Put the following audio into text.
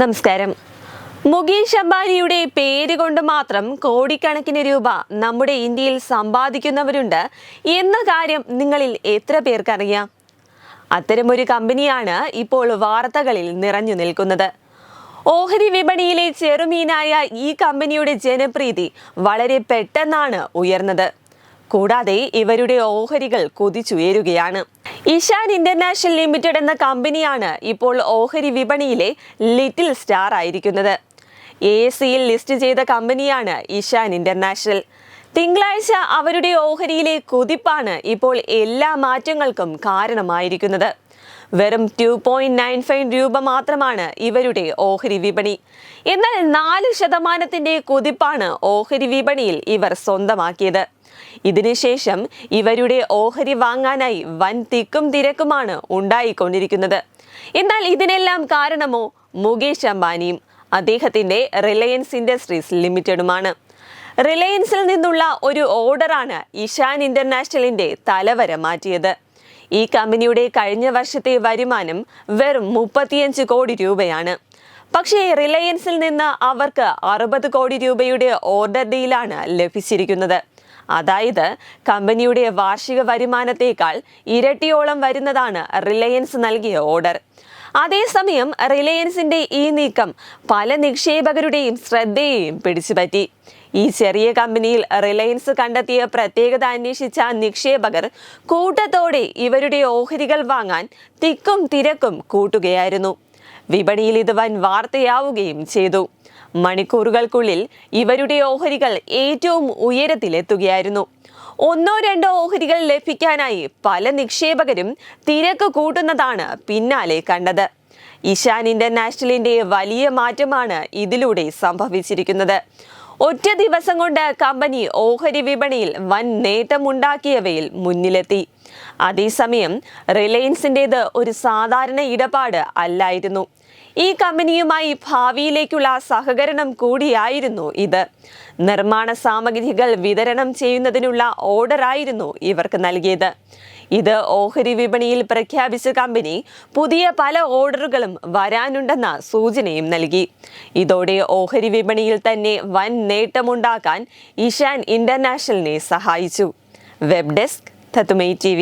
നമസ്കാരം. മുകേഷ് അംബാനിയുടെ പേര് കൊണ്ട് മാത്രം കോടിക്കണക്കിന് രൂപ നമ്മുടെ ഇന്ത്യയിൽ സമ്പാദിക്കുന്നവരുണ്ട് എന്ന കാര്യം നിങ്ങളിൽ എത്ര പേർക്കറിയാം? അത്തരമൊരു കമ്പനിയാണ് ഇപ്പോൾ വാർത്തകളിൽ നിറഞ്ഞു നിൽക്കുന്നത്. ഓഹരി വിപണിയിലെ ചെറുമീനായ ഈ കമ്പനിയുടെ ജനപ്രീതി വളരെ പെട്ടെന്നാണ് ഉയർന്നത്. കൂടാതെ ഇവരുടെ ഓഹരികൾ കുതിച്ചുയരുകയാണ്. ഇഷാൻ ഇന്റർനാഷണൽ ലിമിറ്റഡ് എന്ന കമ്പനിയാണ് ഇപ്പോൾ ഓഹരി വിപണിയിലെ ലിറ്റിൽ സ്റ്റാർ ആയിരിക്കുന്നത്. എ സിയിൽ ലിസ്റ്റ് ചെയ്ത കമ്പനിയാണ് ഇഷാൻ ഇന്റർനാഷണൽ. തിങ്കളാഴ്ച അവരുടെ ഓഹരിയിലെ കുതിപ്പാണ് ഇപ്പോൾ എല്ലാ മാറ്റങ്ങൾക്കും കാരണമായിരിക്കുന്നത്. വെറും ടു പോയിന്റ് നയൻ ഫൈവ് രൂപ മാത്രമാണ് ഇവരുടെ ഓഹരി വിപണി. എന്നാൽ നാല് ശതമാനത്തിന്റെ കുതിപ്പാണ് ഓഹരി വിപണിയിൽ ഇവർ സ്വന്തമാക്കിയത്. ഇതിനുശേഷം ഇവരുടെ ഓഹരി വാങ്ങാനായി വൻ തിക്കും തിരക്കുമാണ് ഉണ്ടായിക്കൊണ്ടിരിക്കുന്നത്. എന്നാൽ ഇതിനെല്ലാം കാരണമോ? മുകേഷ് അംബാനിയും അദ്ദേഹത്തിന്റെ റിലയൻസ് ഇൻഡസ്ട്രീസ് ലിമിറ്റഡുമാണ്. റിലയൻസിൽ നിന്നുള്ള ഒരു ഓർഡറാണ് ഇഷാൻ ഇന്റർനാഷണലിന്റെ തലവര മാറ്റിയത്. ഈ കമ്പനിയുടെ കഴിഞ്ഞ വർഷത്തെ വരുമാനം വെറും മുപ്പത്തിയഞ്ച് കോടി രൂപയാണ്. പക്ഷേ റിലയൻസിൽ നിന്ന് അവർക്ക് അറുപത് കോടി രൂപയുടെ ഓർഡർ ഡീലാണ് ലഭിച്ചിരിക്കുന്നത്. അതായത് കമ്പനിയുടെ വാർഷിക വരുമാനത്തേക്കാൾ ഇരട്ടിയോളം വരുന്നതാണ് റിലയൻസ് നൽകിയ ഓർഡർ. അതേസമയം റിലയൻസിന്റെ ഈ നീക്കം പല നിക്ഷേപകരുടെയും ശ്രദ്ധയെയും പിടിച്ചുപറ്റി. ഈ ചെറിയ കമ്പനിയിൽ റിലയൻസ് കണ്ടെത്തിയ പ്രത്യേകത അന്വേഷിച്ച നിക്ഷേപകർ കൂട്ടത്തോടെ ഇവരുടെ ഓഹരികൾ വാങ്ങാൻ തിക്കും തിരക്കും കൂട്ടുകയായിരുന്നു. വിപണിയിൽ ഇത് വൻ വാർത്തയാവുകയും ചെയ്തു. മണിക്കൂറുകൾക്കുള്ളിൽ ഇവരുടെ ഓഹരികൾ ഏറ്റവും ഉയരത്തിലെത്തുകയായിരുന്നു. ഒന്നോ രണ്ടോ ഓഹരികൾ ലഭിക്കാനായി പല നിക്ഷേപകരും തിരക്ക് കൂട്ടുന്നതാണ് പിന്നാലെ കണ്ടത്. ഇഷാൻ ഇന്റർനാഷണലിന്റെ വലിയ മാറ്റമാണ് ഇതിലൂടെ സംഭവിച്ചിരിക്കുന്നത്. ഒറ്റ ദിവസം കൊണ്ട് കമ്പനി ഓഹരി വിപണിയിൽ വൻ നേട്ടമുണ്ടാക്കിയവയിൽ മുന്നിലെത്തി. അതേസമയം റിലയൻസിന്റേത് ഒരു സാധാരണ ഇടപാട് അല്ലായിരുന്നു. ഈ കമ്പനിയുമായി ഭാവിയിലേക്കുള്ള സഹകരണം കൂടിയായിരുന്നു ഇത്. നിർമ്മാണ സാമഗ്രികൾ വിതരണം ചെയ്യുന്നതിനുള്ള ഓർഡറായിരുന്നു ഇവർക്ക് നൽകിയത്. ഇത് ഓഹരി വിപണിയിൽ പ്രഖ്യാപിച്ച കമ്പനി പുതിയ പല ഓർഡറുകളും വരാനുണ്ടെന്ന സൂചനയും നൽകി. ഇതോടെ ഓഹരി വിപണിയിൽ തന്നെ വൻ നേട്ടമുണ്ടാക്കാൻ ഇഷാൻ ഇന്റർനാഷണലിനെ സഹായിച്ചു. വെബ് ഡെസ്ക് തത്തുമൈ ടി